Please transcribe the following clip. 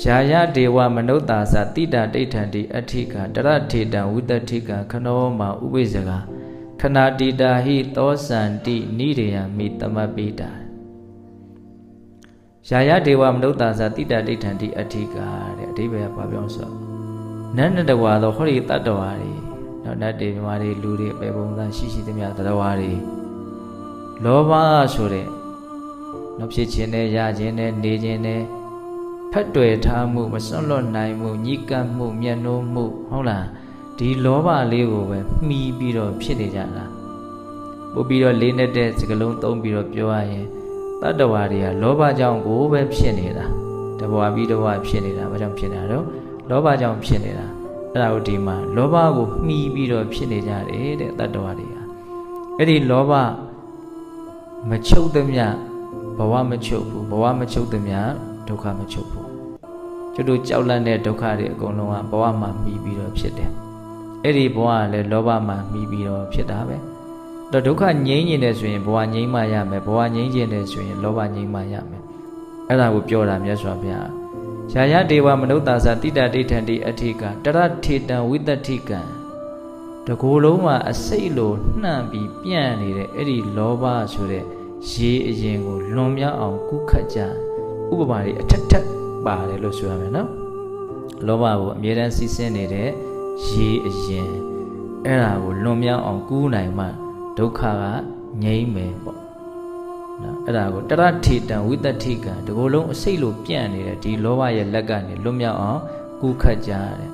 ယာယဒေဝမနုဿာသတိတဒိဋ္ဌံတိအဋ္ဌိကတရထေတံဝိတ္တိကခနောမဥပိစကခဏတိတာဟိသောစန္တိနိရေယမိတမပိတာယာယဒေဝမနုဿာသတိတဒိဋ္ဌံတိအဋ္ဌိကတဲ့အဓိပ္ပာယ်ကဘာပြောဆိုနန္နတဝါသောဟောဒီတတ္တဝါတွေနော်နတ်တွေမြမာတွေလူတွေပဲပုံစံရှိရှိသမျှတတဝါတွေလောဘဆိုတဲ့နော်ဖြစ်ခြင်းနဲ့ရခြင်းနဲ့နေခြင်းနဲ့ ဖက်တွယ်ထားမှုမစွန့်လွတ်နိုင်မှုညှိကပ်မှုမျက်နှိုးမှုဟုတ်လားဒီလောဘလေးကိုပဲမှီပြီးတော့ဖြစ်နေကြတာပို့ပြီးတော့လေးနဲ့တဲ့စကလုံးသုံးပြီးတော့ပြောရရင်တတ္တဝါတွေကလောဘကြောင့်ကိုပဲဖြစ်နေတာတဘဝပြီးတဘဝဖြစ်နေတာဘာကြောင့်ဖြစ်နေတာတော့လောဘကြောင့်ဖြစ်နေတာအဲ့ဒါကိုဒီမှာလောဘကိုမှီပြီးတော့ဖြစ်နေကြတယ်တဲ့တတ္တဝါတွေကအဲ့ဒီလောဘမချုပ်သမျှဘဝမချုပ်ဘူးဘဝမချုပ်သမျှဒုက္ခမချုပ်ဘူးကျွ တ်တို့ကြောက်လန့်တဲ့ဒုက္ခတွေအကုန်လုံးကဘဝမှာမှီပြီးတော့ဖြစ်တယ်အဲ့ဒီဘဝကလည်းလောဘမှာမှီပြီးတော့ဖြစ်တာပဲတော့ဒုက္ခငြိမ်းကျင်တယ်ဆိုရင်ဘဝငြိမ်းမှရမယ်ဘဝငြိမ်းကျင်တယ်ဆိုရင်လောဘငြိမ်းမှရမယ်အဲ့ဒါကိုပြောတာမြတ်စွာဘုရားယာယဒေဝမနုဿာသတိတဒိဋ္ဌံတိအဋ္ဌိကတရထေတံဝိတ္တိကံတကိုယ်လုံးမှာအစိတ်လိုနှံ့ပြီးပြန့်နေတဲ့အဲ့ဒီလောဘဆိုတဲ့ရေအရင်ကိုလွန်မြောက်အောင်ကုခတ်ကြဥပမာတွေအထက်ထက် ပါတယ်လို့ဆိုရမယ်နော်လောဘကိုအမြဲတမ်းစီးဆင်းနေတဲ့ရေအရင်အဲ့ဒါကိုလွန်မြောက်အောင်ကူးနိုင်မှဒုက္ခကငြိမ့်မယ်ပေါ့နော်အဲ့ဒါကိုတရထေတံဝိတ္တိကံဒီကိုယ်လုံးအစိတ်လိုပြန့်နေတဲ့ဒီလောဘရဲ့လက်ကနေလွတ်မြောက်အောင်ကူးခတ်ကြတဲ့